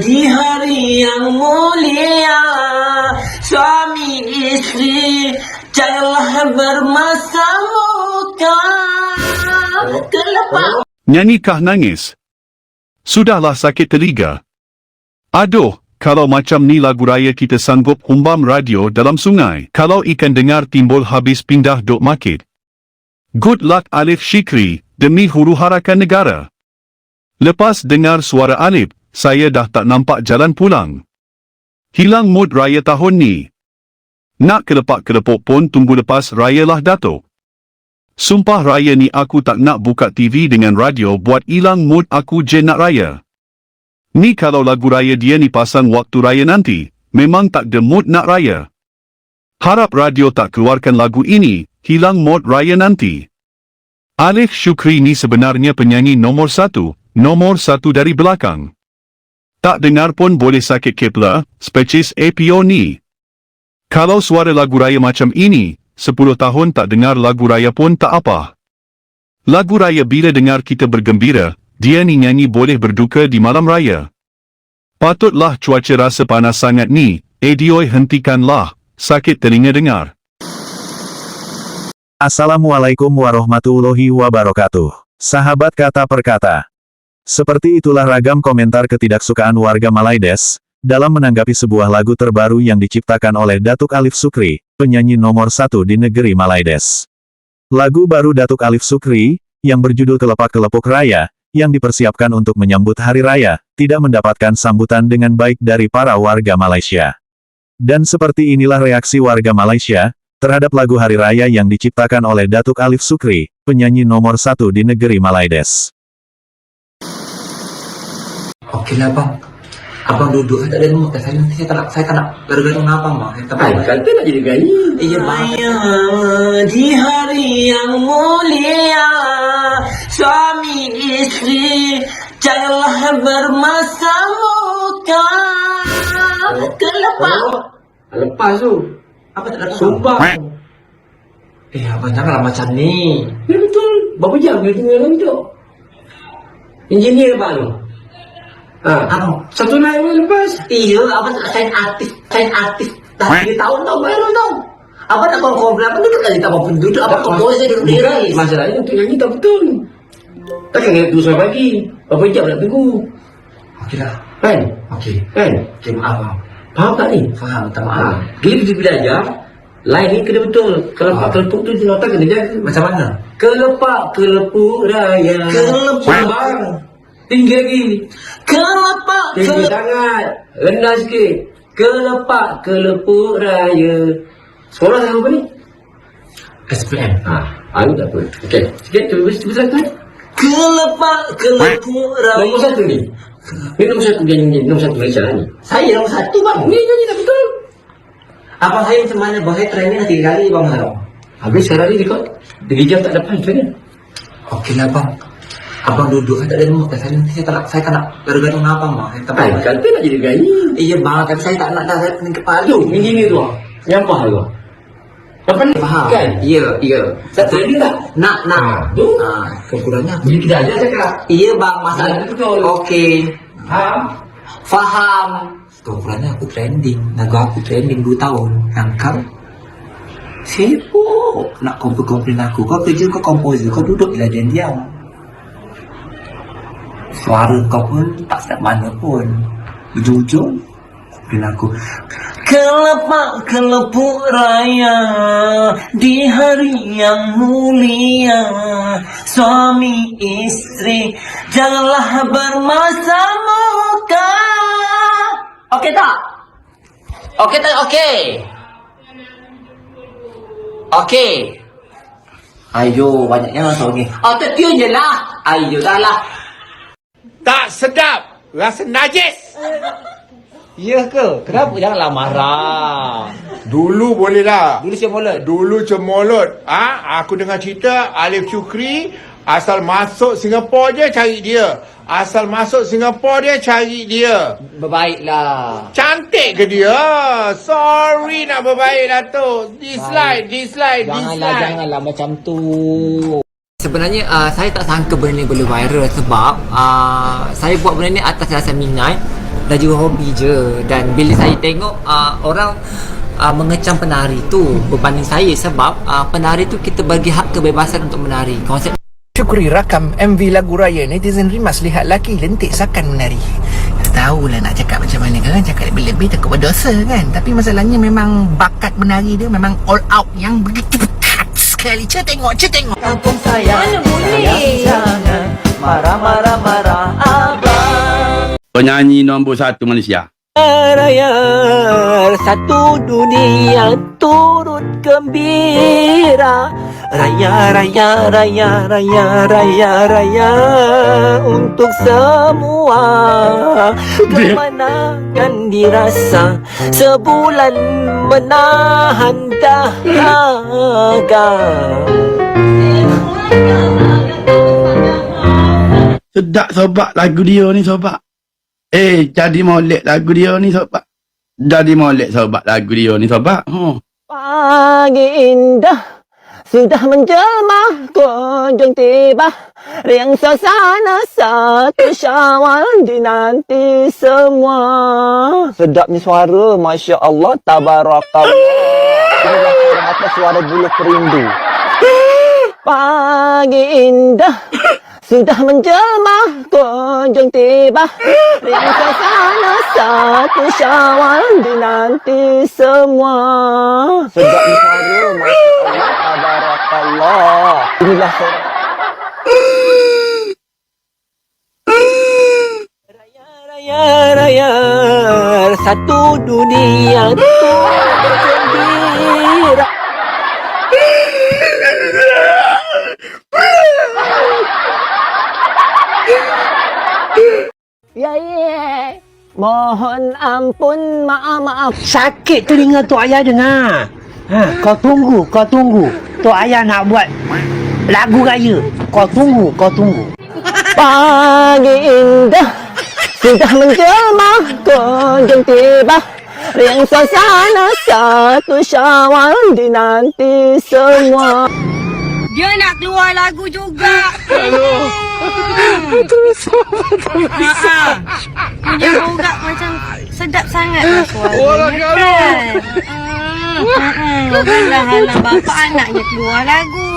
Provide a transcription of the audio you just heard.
Di hari yang mulia Suami istri Janganlah bermasa muka Kelepak Nyanyi kah nangis? Sudahlah sakit telinga. Aduh, kalau macam ni lagu raya kita sanggup umbam radio dalam sungai. Kalau ikan dengar timbul habis pindah dok makit. Good luck Alif Shikri, demi huru harakan negara. Lepas dengar suara Alif, saya dah tak nampak jalan pulang. Hilang mood raya tahun ni. Nak kelepak-kelepok pun tunggu lepas raya lah Datuk. Sumpah raya ni aku tak nak buka TV dengan radio buat hilang mood aku je nak raya. Ni kalau lagu raya dia ni pasang waktu raya nanti, memang tak ada mood nak raya. Harap radio tak keluarkan lagu ini, hilang mood raya nanti. Alif Syukri ni sebenarnya penyanyi nomor satu, nomor satu dari belakang. Tak dengar pun boleh sakit kepala, species APO ni. Kalau suara lagu raya macam ini, 10 tahun tak dengar lagu raya pun tak apa. Lagu raya bila dengar kita bergembira, dia ni nyanyi boleh berduka di malam raya. Patutlah cuaca rasa panas sangat ni, Edioi hentikanlah, sakit telinga dengar. Assalamualaikum warahmatullahi wabarakatuh. Sahabat kata per kata. Seperti itulah ragam komentar ketidaksukaan warga Malaides, dalam menanggapi sebuah lagu terbaru yang diciptakan oleh Datuk Alif Sukri, penyanyi nomor satu di negeri Malaides. Lagu baru Datuk Alif Sukri, yang berjudul Kelepak-Kelepuk Raya, yang dipersiapkan untuk menyambut Hari Raya, tidak mendapatkan sambutan dengan baik dari para warga Malaysia. Dan seperti inilah reaksi warga Malaysia, terhadap lagu Hari Raya yang diciptakan oleh Datuk Alif Sukri, penyanyi nomor satu di negeri Malaides. Okeylah bang Abang duduk tak ada mood Saya nanti saya tak nak Saya tak nak Gara-gara dengan abang bang Saya tak nak jadi gaya. Iya Raya di hari yang mulia Suami istri Janganlah bermasa muka Kelepak Oh, lepas tu. Apa tak dapat Sumpah. Eh abang janganlah macam ni Ya betul. Berapa jam dia tinggal dalam tu? Engineer apa tu? Ha. Abang Satu naik boleh lepas. Iya, abang tak sign artis, sign artis dah 3 tahun tau baru tau. Abang nak kau komplain apa duduk lagi tak apa duduk apa kau boleh saya duduk Bukan, diri. masalahnya untuk nyanyi tak betul. Takkan kena tunggu sampai pagi. Berapa jam nak tunggu? Okeylah. Kan? Okey. Kan? Okey maaf bang. Faham tak ni? Faham, minta Ha. maaf. Bila kita belajar, lain ni kena betul. Kalau Ah. tak kelepuk tu, nota kena jaga. Macam mana? Kelepak kelepuk raya. Kelepak. Sambang. Tinggi lagi. Kelepak Tinggi ke sangat. Rendah sikit. Kelepak kelepuk raya. Sekolah sama apa ni? SPM. Ha, aku tak apa. Okey. Sikit, cuba cuba silakan. Kelepak kelepuk Nombor raya. satu ni. Ni nombor satu dia nyanyi. Nombor satu Malaysia lah ni. Saya nombor satu bang. Ni nyanyi tak betul. Abang saya macam mana? Bang saya training dah tiga kali bang sekarang. Habis sekarang ni rekod. Tiga jam tak dapat macam mana? Okeylah bang. Abang duduk saya tak ada mood Saya nanti saya tak nak Saya tak nak Gara-gara dengan abang bang Saya tak kata nak jadi gaya. Iya bang Tapi saya tak nak dah Saya pening kepala Tu, engineer tu. Yang faham tu. Apa ni? Faham? Kan? Ya, ya. Tak training tak? Nak, nak. Ha, tu. Ha, kekurangannya apa? Jadi kita ajar cakap. Iya bang, masalah Ya, betul. Okey. Faham? Faham. Kekurangannya aku trending. Lagu aku trending 2 tahun. Yang kau sibuk nak komplain aku. Kau kerja kau komposer. Kau duduk je lah diam-diam. Suara kau pun tak sedap mana pun. Ujung-ujung komplain aku. Kelepak kelepuk raya di hari yang mulia suami istri janganlah bermasa muka. Okey tak? Okey tak? Okey. Okey. Ayo, banyaknya masuk ni. Oh, tu dia je lah. Ayo, dah lah. Tak sedap. Rasa najis. Ya ke? Kenapa janganlah marah? Dulu boleh lah. Dulu mulut. Dulu cemolot. Ah, ha? Aku dengar cerita Alif Syukri asal masuk Singapura je cari dia. Asal masuk Singapura dia cari dia. Berbaiklah. Cantik ke dia? Sorry nak berbaik Datuk. Dislike, dislike, Janganlah, dislike. janganlah macam tu. Sebenarnya uh, saya tak sangka benda ni boleh viral sebab uh, saya buat benda ni atas rasa minat dan juga hobi je. Dan bila saya tengok uh, orang uh, mengecam penari tu berbanding saya sebab uh, penari tu kita bagi hak kebebasan untuk menari. Konsep Syukuri rakam MV lagu raya netizen rimas lihat laki lentik sakan menari. Tahu lah nak cakap macam mana kan Cakap lebih-lebih takut berdosa kan. Tapi masalahnya memang bakat menari dia memang all out Yang begitu pekat sekali. Cik tengok, cik tengok. Kampung Penyanyi nombor satu Malaysia. Raya satu dunia turut gembira Raya raya raya raya raya raya untuk semua kemenangan dirasa sebulan menahan dahaga Sedap sobat lagu dia ni sobat. Eh, jadi molek lagu dia ni sobat. Jadi molek sobat lagu dia ni sobat. Oh. Pagi indah sudah menjelma kunjung tiba Riang suasana satu syawal dinanti semua Sedapnya suara Masya Allah Tabarakallah Inilah suara mata suara bulu perindu Pagi indah. Sudah menjelma kunjung tiba. Riang suasana satu syawal dinanti semua. Sedapnya suara Masya Allah Tabarakallah. Inilah Raya raya raya satu dunia turut bergembira Ya ya Mohon ampun maaf maaf Sakit telinga Tok Ayah dengar. Ha, Kau tunggu, kau tunggu. Tok Ayah nak buat lagu raya. Kau tunggu, kau tunggu. Pagi indah Sudah menjelma kunjung tiba. Riang suasana satu syawal dinanti semua. Dia nak keluar lagu juga. Ha-ha. Punya borak macam sedap sangat lah suaranya kan. Hmm, hmm. Halah-halah bapak anaknya keluar lagu.